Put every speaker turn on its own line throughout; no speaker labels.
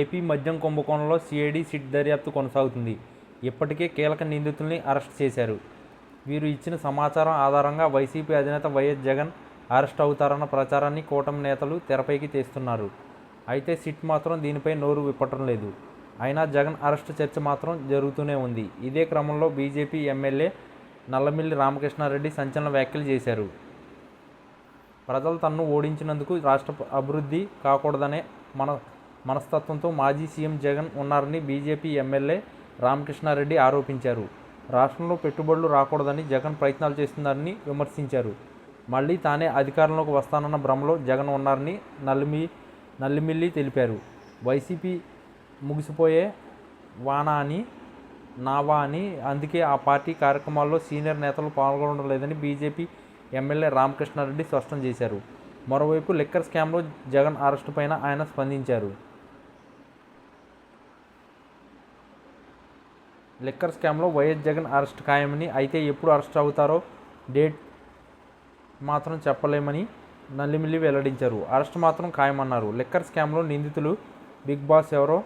AP మద్యం కుంభకోణంలో CID SIT దర్యాప్తు కొనసాగుతుంది. ఇప్పటికే కీలక నిందితుల్ని అరెస్ట్ చేశారు. వీరు ఇచ్చిన సమాచారం ఆధారంగా వైసీపీ అధినేత వైఎస్ జగన్ అరెస్ట్ అవుతారన్న ప్రచారాన్ని కూటమి నేతలు తెరపైకి తెస్తున్నారు. అయితే సిట్ మాత్రం దీనిపై నోరు విప్పటం లేదు. అయినా జగన్ అరెస్ట్ చర్చ మాత్రం జరుగుతూనే ఉంది. ఇదే క్రమంలో బీజేపీ ఎమ్మెల్యే నల్లమిల్లి రామకృష్ణారెడ్డి సంచలన వ్యాఖ్యలు చేశారు. ప్రజలు తన్ను ఓడించినందుకు రాష్ట్ర అభివృద్ధి కాకూడదనే మన మనస్తత్వంతో మాజీ సీఎం జగన్ ఉన్నారని బీజేపీ ఎమ్మెల్యే రామకృష్ణారెడ్డి ఆరోపించారు. రాష్ట్రంలో పెట్టుబడులు రాకూడదని జగన్ ప్రయత్నాలు చేస్తున్నారని విమర్శించారు. మళ్ళీ తానే అధికారంలోకి వస్తానన్న భ్రమలో జగన్ ఉన్నారని నల్లిమి నల్లిమిల్లి తెలిపారు. వైసీపీ ముగిసిపోయే వానా అని నావా అని అందుకే ఆ పార్టీ కార్యక్రమాల్లో సీనియర్ నేతలు పాల్గొనడం లేదని బీజేపీ ఎమ్మెల్యే రామకృష్ణారెడ్డి స్పష్టం చేశారు. మరోవైపు లిక్కర్ స్కామ్లో జగన్ అరెస్టు పైన ఆయన స్పందించారు. లిక్కర్ స్కామ్లో వైఎస్ జగన్ అరెస్ట్ ఖాయమని అయితే ఎప్పుడు అరెస్ట్ అవుతారో డేట్ మాత్రం చెప్పలేమని నల్లిమిల్లి వెల్లడించారు. అరెస్ట్ మాత్రం ఖాయమన్నారు. లిక్కర్ స్కామ్లో నిందితులు బిగ్ బాస్ ఎవరో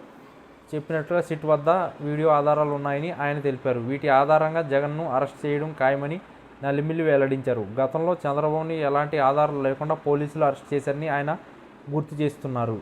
చెప్పినట్లుగా సిట్ వద్ద వీడియో ఆధారాలు ఉన్నాయని ఆయన తెలిపారు. వీటి ఆధారంగా జగన్ను అరెస్ట్ చేయడం ఖాయమని నల్లిమిల్లి వెల్లడించారు. గతంలో చంద్రబాబుని ఎలాంటి ఆధారాలు లేకుండా పోలీసులు అరెస్ట్ చేశారని ఆయన గుర్తు చేస్తున్నారు.